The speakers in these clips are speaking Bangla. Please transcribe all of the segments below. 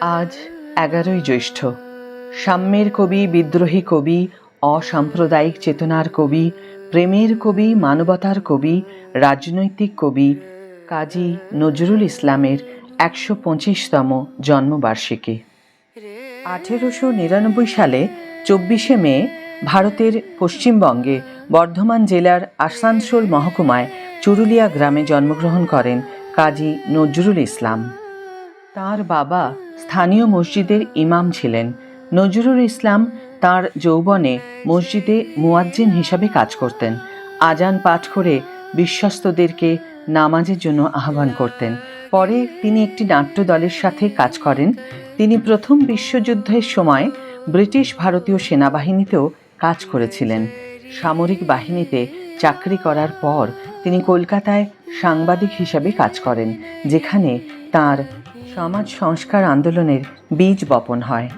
আজ এগারোই জ্যৈষ্ঠ। সাম্যের কবি, বিদ্রোহী কবি, অসাম্প্রদায়িক চেতনার কবি, প্রেমের কবি, মানবতার কবি, রাজনৈতিক কবি কাজী নজরুল ইসলামের একশো পঁচিশতম জন্মবার্ষিকী। আঠেরোশো নিরানব্বই সালে চব্বিশে মে ভারতের পশ্চিমবঙ্গে বর্ধমান জেলার আসানসোল মহকুমায় চুরুলিয়া গ্রামে জন্মগ্রহণ করেন কাজী নজরুল ইসলাম। তার বাবা স্থানীয় মসজিদের ইমাম ছিলেন। নজরুল ইসলাম তার যৌবনে মসজিদে মুয়াজ্জিন হিসাবে কাজ করতেন। আজান পাঠ করে বিশ্বস্তদেরকে নামাজের জন্য আহ্বান করতেন। পরে তিনি একটি নাট্য দলের সাথে কাজ করেন। তিনি প্রথম বিশ্বযুদ্ধের সময় ব্রিটিশ ভারতীয় সেনাবাহিনীতেও কাজ করেছিলেন। সামরিক বাহিনীতে চাকরি করার পর তিনি কলকাতায় সাংবাদিক হিসাবে কাজ করেন, যেখানে তার সমাজ সংস্কার আন্দোলনের বীজ বপন হয়।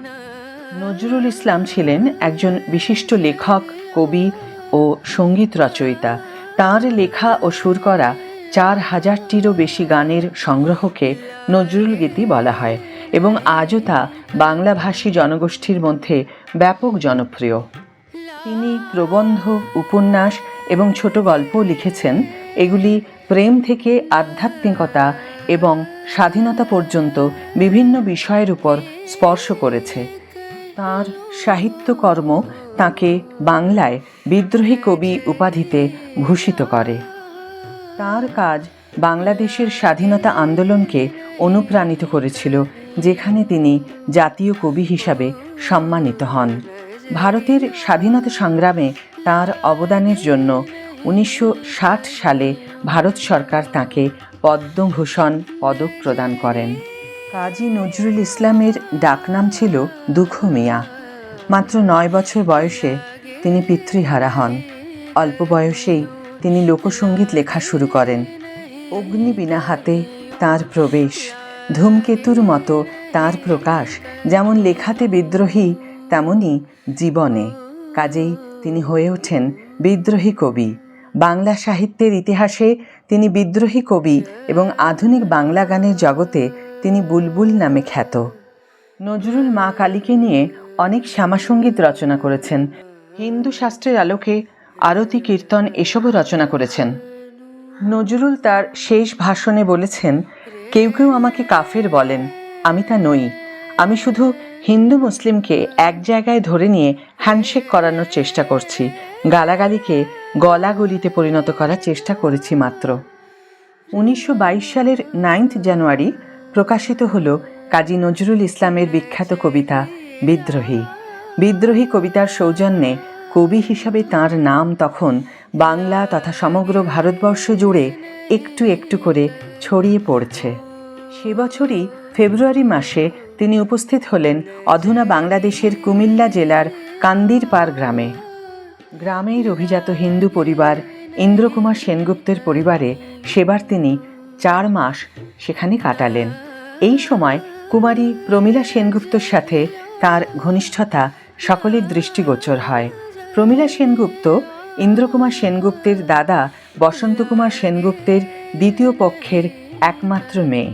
নজরুল ইসলাম ছিলেন একজন বিশিষ্ট লেখক, কবি ও সংগীত রচয়িতা। তার লেখা ও সুর করা চার হাজারটিরও বেশি গানের সংগ্রহকে নজরুল গীতি বলা হয় এবং আজও তা বাংলাভাষী জনগোষ্ঠীর মধ্যে ব্যাপক জনপ্রিয়। তিনি প্রবন্ধ, উপন্যাস এবং ছোট গল্প লিখেছেন। এগুলি প্রেম থেকে আধ্যাত্মিকতা এবং স্বাধীনতা পর্যন্ত বিভিন্ন বিষয়ের উপর স্পর্শ করেছে। তাঁর সাহিত্যকর্ম তাকে বাংলায় বিদ্রোহী কবি উপাধিতে ভূষিত করে। তার কাজ বাংলাদেশের স্বাধীনতা আন্দোলনকে অনুপ্রাণিত করেছিল, যেখানে তিনি জাতীয় কবি হিসাবে সম্মানিত হন। ভারতের স্বাধীনতা সংগ্রামে তার অবদানের জন্য উনিশশো ষাট সালে ভারত সরকার তাকে পদ্মভূষণ পদক প্রদান করেন। কাজী নজরুল ইসলামের ডাকনাম ছিল দুঃখ মিয়া। মাত্র নয় বছর বয়সে তিনি পিতৃহারা হন। অল্প বয়সেই তিনি লোকসঙ্গীত লেখা শুরু করেন। অগ্নিবীণা হাতে তার প্রবেশ, ধূমকেতুর মতো তার প্রকাশ, যেমন লেখাতে বিদ্রোহী, তেমনই জীবনে। কাজেই তিনি হয়ে ওঠেন বিদ্রোহী কবি। বাংলা সাহিত্যের ইতিহাসে তিনি বিদ্রোহী কবি এবং আধুনিক বাংলা গানের জগতে তিনি বুলবুল নামে খ্যাত। নজরুল মা কালীকে নিয়ে অনেক শ্যামাসঙ্গীত রচনা করেছেন। হিন্দু শাস্ত্রের আলোকে আরতি, কীর্তন এসবও রচনা করেছেন। নজরুল তার শেষ ভাষণে বলেছেন, কেউ কেউ আমাকে কাফের বলেন, আমি তা নই। আমি শুধু হিন্দু মুসলিমকে এক জায়গায় ধরে নিয়ে হ্যান্ডশেক করানোর চেষ্টা করছি। গালাগালিকে গলাগলিতে পরিণত করার চেষ্টা করেছি মাত্র। উনিশশো বাইশ সালের নাইন্থ জানুয়ারি প্রকাশিত হল কাজী নজরুল ইসলামের বিখ্যাত কবিতা বিদ্রোহী। বিদ্রোহী কবিতার সৌজন্যে কবি হিসাবে তার নাম তখন বাংলা তথা সমগ্র ভারতবর্ষ জুড়ে একটু একটু করে ছড়িয়ে পড়ছে। সে বছরই ফেব্রুয়ারি মাসে তিনি উপস্থিত হলেন অধুনা বাংলাদেশের কুমিল্লা জেলার কান্দিরপাড় গ্রামে। গ্রামের অভিজাত হিন্দু পরিবার ইন্দ্রকুমার সেনগুপ্তের পরিবারে সেবার তিনি চার মাস সেখানে কাটালেন। এই সময় কুমারী প্রমীলা সেনগুপ্তর সাথে তার ঘনিষ্ঠতা সকলের দৃষ্টিগোচর হয়। প্রমীলা সেনগুপ্ত, ইন্দ্রকুমার সেনগুপ্তের দাদা বসন্তকুমার সেনগুপ্তের দ্বিতীয় পক্ষের একমাত্র মেয়ে।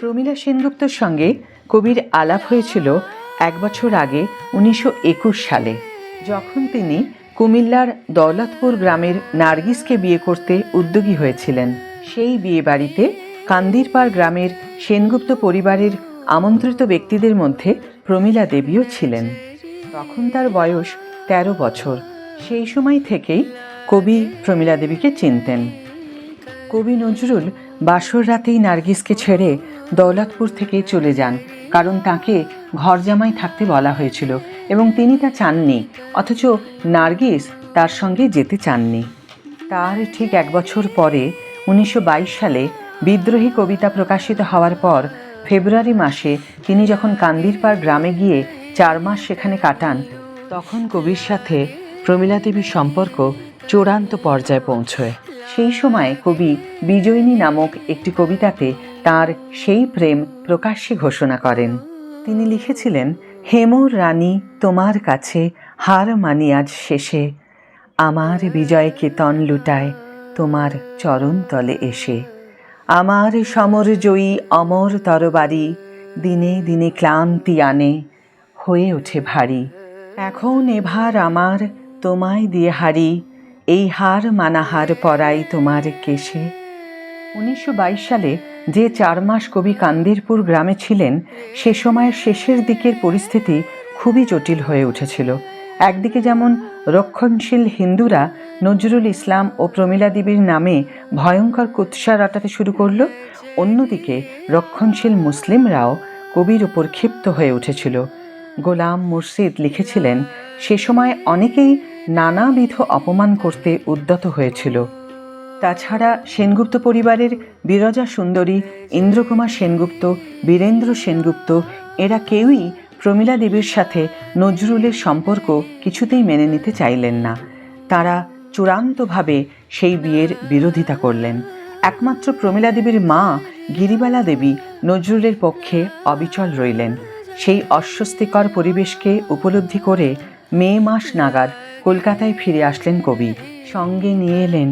প্রমীলা সেনগুপ্তর সঙ্গে কবির আলাপ হয়েছিল এক বছর আগে উনিশশো একুশ সালে। যখন তিনি কুমিল্লার দৌলতপুর গ্রামের নার্গিসকে বিয়ে করতে উদ্যোগী হয়েছিলেন, সেই বিয়ে বাড়িতে কান্দিরপাড় গ্রামের সেনগুপ্ত পরিবারের আমন্ত্রিত ব্যক্তিদের মধ্যে প্রমীলা দেবীও ছিলেন। তখন তার বয়স ১৩ বছর। সেই সময় থেকেই কবি প্রমীলা দেবীকে চিনতেন। কবি নজরুল বাসর রাতেই নার্গিসকে ছেড়ে দৌলতপুর থেকে চলে যান, কারণ তাকে ঘর জামাই থাকতে বলা হয়েছিল। এবং তিনি তা চাননি, অথচ নার্গিস তার সঙ্গে যেতে চাননি। তার ঠিক এক বছর পরে উনিশশো বাইশ সালে বিদ্রোহী কবিতা প্রকাশিত হওয়ার পর ফেব্রুয়ারি মাসে তিনি যখন কান্দিরপাড় গ্রামে গিয়ে চার মাস সেখানে কাটান, তখন কবির সাথে প্রমীলা দেবীর সম্পর্ক চূড়ান্ত পর্যায়ে পৌঁছয়। সেই সময় কবি বিজয়িনী নামক একটি কবিতাতে তার সেই প্রেম প্রকাশ্যে ঘোষণা করেন। তিনি লিখেছিলেন হেমর রানী তোমার কাছে হার মানি আজ শেষে। আমার বিজয় কেতন লুটায় তোমার চরণ তলে এসে। আমার সমর জয়ী অমর তরবারি দিনে দিনে ক্লান্তি আনে, হয়ে ওঠে ভারী। এখন এভার আমার তোমায় দিয়ে হারি, এই হার মানাহার পরাই তোমার কেশে। উনিশশো বাইশ সালে যে চার মাস কবি কান্দিরপুর গ্রামে ছিলেন, সে সময়ের শেষের দিকের পরিস্থিতি খুবই জটিল হয়ে উঠেছিল। একদিকে যেমন রক্ষণশীল হিন্দুরা নজরুল ইসলাম ও প্রমীলা দেবীর নামে ভয়ঙ্কর কুৎসা রটাতে শুরু করল, অন্যদিকে রক্ষণশীল মুসলিমরাও কবির উপর ক্ষিপ্ত হয়ে উঠেছিল। গোলাম মুর্শিদ লিখেছিলেন, সে সময় অনেকেই নানাবিধ অপমান করতে উদ্যত হয়েছিল। তাছাড়া সেনগুপ্ত পরিবারের বিরজা সুন্দরী ইন্দ্রকুমার সেনগুপ্ত, বীরেন্দ্র সেনগুপ্ত, এরা কেউই প্রমীলা দেবীর সাথে নজরুলের সম্পর্ক কিছুতেই মেনে নিতে চাইলেন না। তারা চূড়ান্তভাবে সেই বিয়ের বিরোধিতা করলেন। একমাত্র প্রমীলা দেবীর মা গিরিবালা দেবী নজরুলের পক্ষে অবিচল রইলেন। সেই অস্বস্তিকর পরিবেশকে উপলব্ধি করে মে মাস নাগাদ কলকাতায় ফিরে আসলেন কবি। সঙ্গে নিয়ে এলেন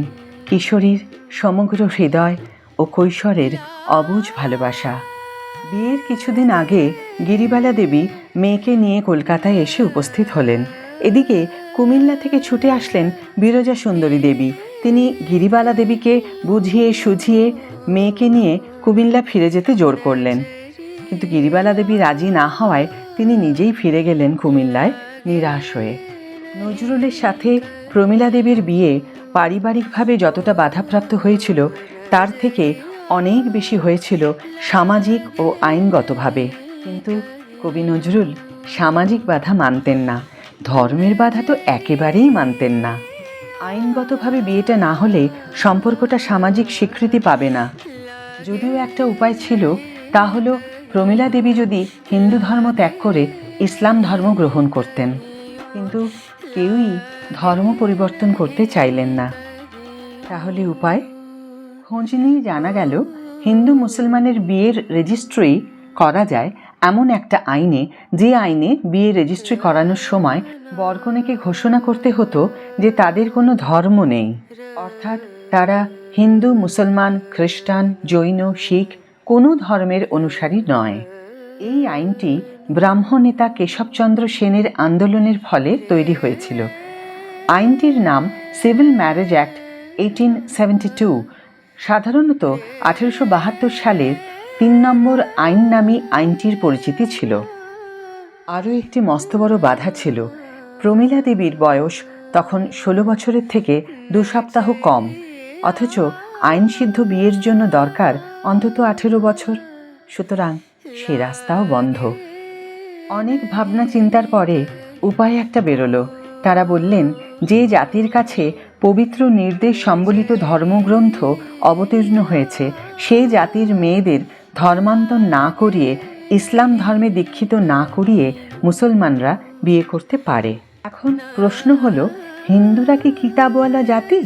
কিশোরীর সমগ্র হৃদয় ও কৈশোরের অবুঝ ভালোবাসা। বিয়ের কিছুদিন আগে গিরিবালা দেবী মেয়েকে নিয়ে কলকাতায় এসে উপস্থিত হলেন। এদিকে কুমিল্লা থেকে ছুটে আসলেন বিরজা সুন্দরী দেবী। তিনি গিরিবালা দেবীকে বুঝিয়ে সুঝিয়ে মেয়েকে নিয়ে কুমিল্লা ফিরে যেতে জোর করলেন। কিন্তু গিরিবালা দেবী রাজি না হওয়ায় তিনি নিজেই ফিরে গেলেন কুমিল্লায় নিরাশ হয়ে। নজরুলের সাথে প্রমীলা দেবীর বিয়ে পারিবারিকভাবে যতটা বাধাপ্রাপ্ত হয়েছিল, তার থেকে অনেক বেশি হয়েছিল সামাজিক ও আইনগতভাবে। কিন্তু কবি নজরুল সামাজিক বাধা মানতেন না। ধর্মের বাধা তো একেবারেই মানতেন না। আইনগতভাবে বিয়েটা না হলে সম্পর্কটা সামাজিক স্বীকৃতি পাবে না। যদিও একটা উপায় ছিল, তা হলো প্রমীলা দেবী যদি হিন্দু ধর্ম ত্যাগ করে ইসলাম ধর্ম গ্রহণ করতেন। কিন্তু কেউই ধর্ম পরিবর্তন করতে চাইলেন না। তাহলে উপায়? খোঁজ নিয়ে জানা গেল, হিন্দু মুসলমানের বিয়ের রেজিস্ট্রি করা যায় এমন একটা আইনে, যে আইনে বিয়ে রেজিস্ট্রি করানোর সময় বরকনেকে ঘোষণা করতে হতো যে তাদের কোনো ধর্ম নেই। অর্থাৎ তারা হিন্দু, মুসলমান, খ্রিস্টান, জৈন, শিখ কোনো ধর্মের অনুসারী নয়। এই আইনটি ব্রাহ্ম নেতা কেশবচন্দ্র সেনের আন্দোলনের ফলে তৈরি হয়েছিল। আইনটির নাম civil marriage act eighteen seventy two. সাধারণত আঠেরোশো বাহাত্তর সালের তিন নম্বর আইন নামী আইনটির পরিচিতি ছিল। আরও একটি মস্ত বড় বাধা ছিল। প্রমীলা দেবীর বয়স তখন ষোলো বছরের থেকে দু সপ্তাহ কম। অথচ আইনসিদ্ধ বিয়ের জন্য দরকার অন্তত আঠেরো বছর। সুতরাং সে রাস্তাও বন্ধ। অনেক ভাবনা চিন্তার পরে উপায় একটা বেরোলো। তারা বললেন যে জাতির কাছে পবিত্র নির্দেশ সম্বলিত ধর্মগ্রন্থ অবতীর্ণ হয়েছে সেই জাতির মেয়েদের ধর্মান্তর না করিয়ে, ইসলাম ধর্মে দীক্ষিত না করিয়ে মুসলমানরা বিয়ে করতে পারে। এখন প্রশ্ন হলো, হিন্দুরা কি কিতাবওয়ালা জাতি?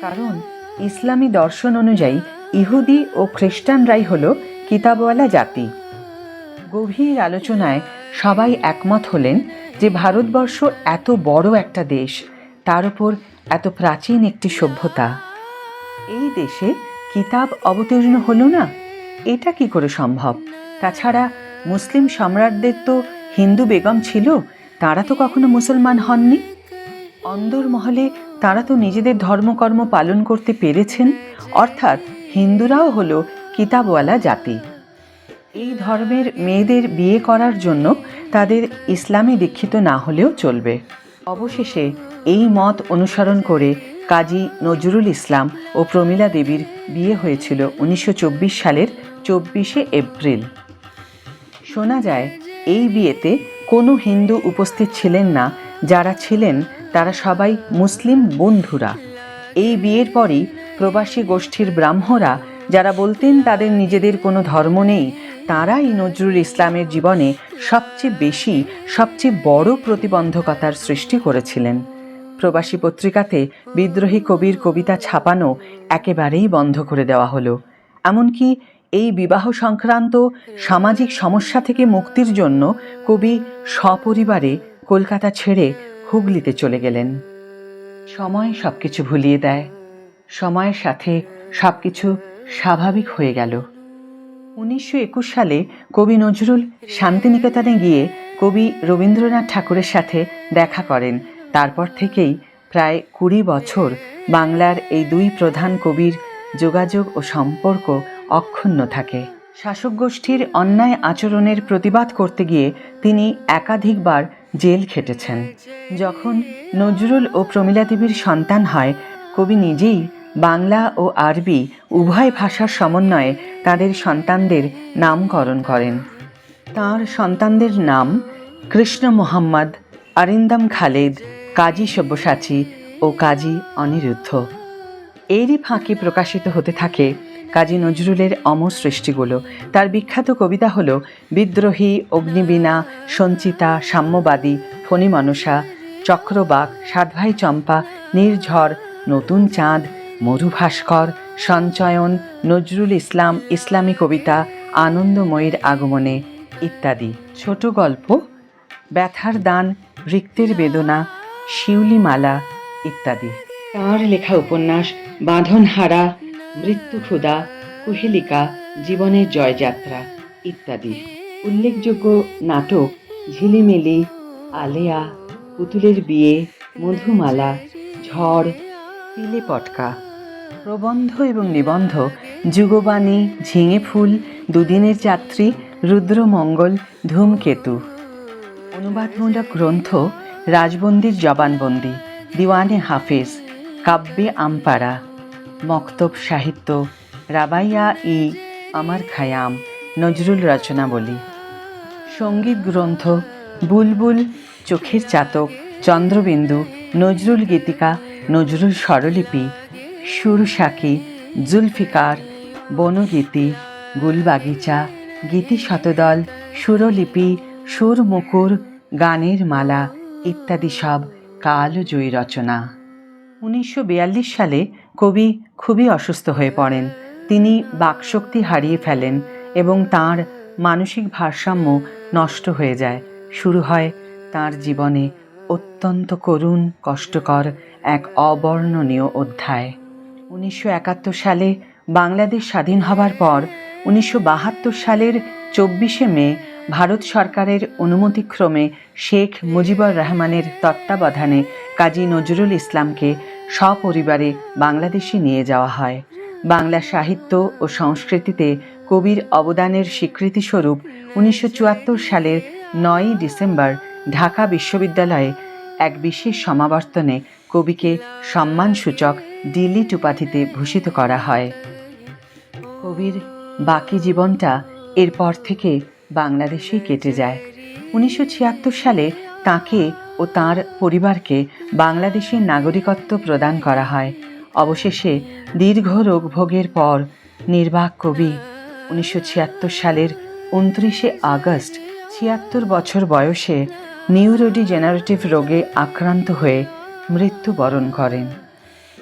কারণ ইসলামী দর্শন অনুযায়ী ইহুদি ও খ্রিস্টানরাই হল কিতাবওয়ালা জাতি। গভীর আলোচনায় সবাই একমত হলেন যে ভারতবর্ষ এত বড় একটা দেশ। তার উপর এত প্রাচীন একটি সভ্যতা। এই দেশে কিতাব অবতীর্ণ হলো না? এটা কি করে সম্ভব? তাছাড়া মুসলিম সম্রাটদের তো হিন্দু বেগম ছিল, তারা তো কখনো মুসলমান হননি? অন্দর মহলে তারা তো নিজেদের ধর্মকর্ম পালন করতে পেরেছেন, অর্থাৎ হিন্দুরাও হলো কিতাবওয়ালা জাতি। এই ধর্মের মেয়েদের বিয়ে করার জন্য তাদের ইসলামে দীক্ষিত না হলেও চলবে। অবশেষে এই মত অনুসরণ করে কাজী নজরুল ইসলাম ও প্রমীলা দেবীর বিয়ে হয়েছিল উনিশশো চব্বিশ সালের চব্বিশে এপ্রিল। শোনা যায়, এই বিয়েতে কোনো হিন্দু উপস্থিত ছিলেন না, যারা ছিলেন তারা সবাই মুসলিম বন্ধুরা। এই বিয়ের পরই প্রবাসী গোষ্ঠীর ব্রাহ্মরা, যারা বলতেন তাদের নিজেদের কোনো ধর্ম নেই, তারাই নজরুল ইসলামের জীবনে সবচেয়ে বেশি, সবচেয়ে বড় প্রতিবন্ধকতার সৃষ্টি করেছিলেন। প্রবাসী পত্রিকাতে বিদ্রোহী কবির কবিতা ছাপানো একেবারেই বন্ধ করে দেওয়া হলো। এমনকি এই বিবাহ সংক্রান্ত সামাজিক সমস্যা থেকে মুক্তির জন্য কবি সপরিবারে কলকাতা ছেড়ে হুগলিতে চলে গেলেন। সময় সব কিছু ভুলিয়ে দেয়। সময়ের সাথে সব কিছু স্বাভাবিক হয়ে গেল। উনিশশো একুশ সালে কবি নজরুল শান্তিনিকেতনে গিয়ে কবি রবীন্দ্রনাথ ঠাকুরের সাথে দেখা করেন। তারপর থেকেই প্রায় কুড়ি বছর বাংলার এই দুই প্রধান কবির যোগাযোগ ও সম্পর্ক অক্ষুণ্ণ থাকে। শাসক গোষ্ঠীর অন্যায় আচরণের প্রতিবাদ করতে গিয়ে তিনি একাধিকবার জেল খেটেছেন। যখন নজরুল ও প্রমীলা দেবীর সন্তান হয়, কবি নিজেই বাংলা ও আরবি উভয় ভাষার সমন্বয়ে তাদের সন্তানদের নামকরণ করেন। তার সন্তানদের নাম কৃষ্ণ মোহাম্মদ আরিন্দম খালেদ কাজী সব্যসাচী ও কাজী অনিরুদ্ধ। এরই ফাঁকে প্রকাশিত হতে থাকে কাজী নজরুলের অমর সৃষ্টিগুলো। তার বিখ্যাত কবিতা হল বিদ্রোহী, অগ্নিবীণা, সঞ্চিতা, সাম্যবাদী ফণি মনসা চক্রবাক সাতভাই চম্পা, নির্ঝর, নতুন চাঁদ মরুভাস্কর সঞ্চয়ন, নজরুল ইসলাম, ইসলামী কবিতা, আনন্দময়ীর আগমনে ইত্যাদি। ছোট গল্প, ব্যথার দান, রিক্তের বেদনা শিউলিমালা ইত্যাদি। তার লেখা উপন্যাস, বাঁধনহারা মৃত্যুক্ষুদা কুহেলিকা জীবনের জয়যাত্রা ইত্যাদি। উল্লেখযোগ্য নাটক, ঝিলিমিলি, আলেয়া, পুতুলের বিয়ে, মধুমালা, ঝড় পিলে পটকা প্রবন্ধ এবং নিবন্ধ, যুগবাণী, ঝিঙে ফুল, দুদিনের যাত্রী, রুদ্রমঙ্গল, ধূমকেতু। অনুবাদমূলক গ্রন্থ রাজবন্দির জবানবন্দি, দিওয়ানে হাফিজ, কাব্যে আমপাড়া, মক্তব সাহিত্য, রাবাইয়া ই আমার খায়াম, নজরুল রচনাবলী। সংগীত গ্রন্থ, বুলবুল, চোখের চাতক, চন্দ্রবিন্দু, নজরুল গীতিকা, নজরুল স্বরলিপি, সুরসাকি, জুলফিকার, বনগীতি, গুলবাগিচা গীতি শতদল সুরলিপি, সুরমুকুর, গানের মালা ইত্যাদি সব কালজয়ী রচনা। উনিশশো বিয়াল্লিশ সালে কবি খুবই অসুস্থ হয়ে পড়েন। তিনি বাকশক্তি হারিয়ে ফেলেন এবং তার মানসিক ভারসাম্য নষ্ট হয়ে যায়। শুরু হয় তার জীবনে অত্যন্ত করুণ, কষ্টকর এক অবর্ণনীয় অধ্যায়। উনিশশো একাত্তর সালে বাংলাদেশ স্বাধীন হবার পর উনিশশো বাহাত্তর সালের চব্বিশে মে ভারত সরকারের অনুমতিক্রমে শেখ মুজিবুর রহমানের তত্ত্বাবধানে কাজী নজরুল ইসলামকে সপরিবারে বাংলাদেশে নিয়ে যাওয়া হয়। বাংলা সাহিত্য ও সংস্কৃতিতে কবির অবদানের স্বীকৃতিস্বরূপ উনিশশো চুয়াত্তর সালের নয়ই ডিসেম্বর ঢাকা বিশ্ববিদ্যালয়ে এক বিশেষ সমাবর্তনে কবিকে সম্মানসূচক ডিলিট উপাধিতে ভূষিত করা হয়। কবির বাকি জীবনটা এরপর থেকে বাংলাদেশেই কেটে যায়। উনিশশো ছিয়াত্তর সালে তাকে ও তার পরিবারকে বাংলাদেশের নাগরিকত্ব প্রদান করা হয়। অবশেষে দীর্ঘ রোগভোগের পর নির্বাক কবি উনিশশো ছিয়াত্তর সালের উনত্রিশে আগস্ট, ছিয়াত্তর বছর বয়সে নিউরোডিজেনারেটিভ রোগে আক্রান্ত হয়ে মৃত্যুবরণ করেন।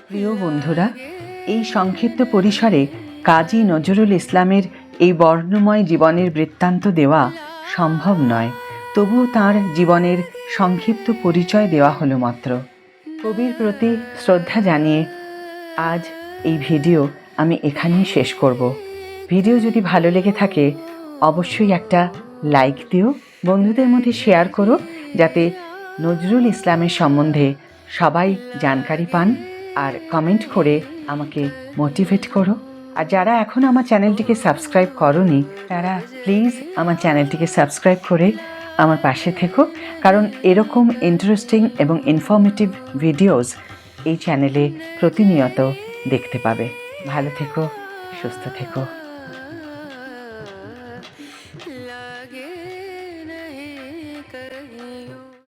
প্রিয় বন্ধুরা, এই সংক্ষিপ্ত পরিসরে কাজী নজরুল ইসলামের এই বর্ণময় জীবনের বৃত্তান্ত দেওয়া সম্ভব নয়। তবুও তার জীবনের সংক্ষিপ্ত পরিচয় দেওয়া হলো মাত্র। কবির প্রতি শ্রদ্ধা জানিয়ে আজ এই ভিডিও আমি এখানেই শেষ করব। ভিডিও যদি ভালো লেগে থাকে, অবশ্যই একটা লাইক দিও, বন্ধুদের মধ্যে শেয়ার করো, যাতে নজরুল ইসলামের সম্বন্ধে সবাই জানকারি পান, আর কমেন্ট করে আমাকে মোটিভেট করো। আর যারা এখন আমার চ্যানেলটিকে সাবস্ক্রাইব করনি, তারা প্লিজ আমার চ্যানেলটিকে সাবস্ক্রাইব করে আমার পাশে থেকো। কারণ এরকম ইন্টারেস্টিং এবং ইনফর্মেটিভ ভিডিওস এই চ্যানেলে প্রতিনিয়ত দেখতে পাবে। ভালো থেকো, সুস্থ থেকো।